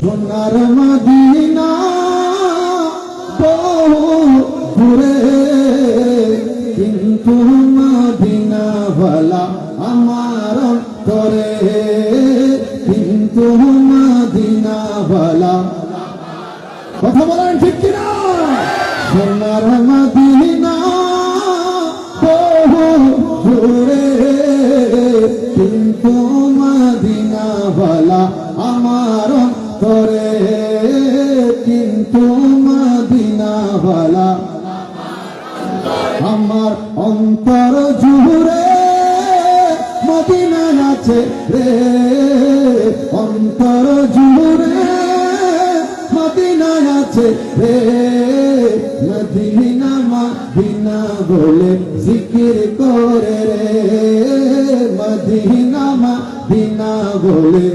সোনার মদিনা, বহু দূরে। কিন্তু মদিনা বলা আমার করে কিন্তু মদিনা বলা কথা বলেন ঠিক কিনা? সোনার মদিনা, বহু দূরে। কিন্তু মদিনা বলা আমার কিন্তু মদিনা বলা আমার অন্তর জুড়ে মদিনা আছে রে। অন্তর জুড়ে মদিনা আছে রে। মদিনা মদিনা বলে জিকির করে রে। মদিনা মদিনা বলে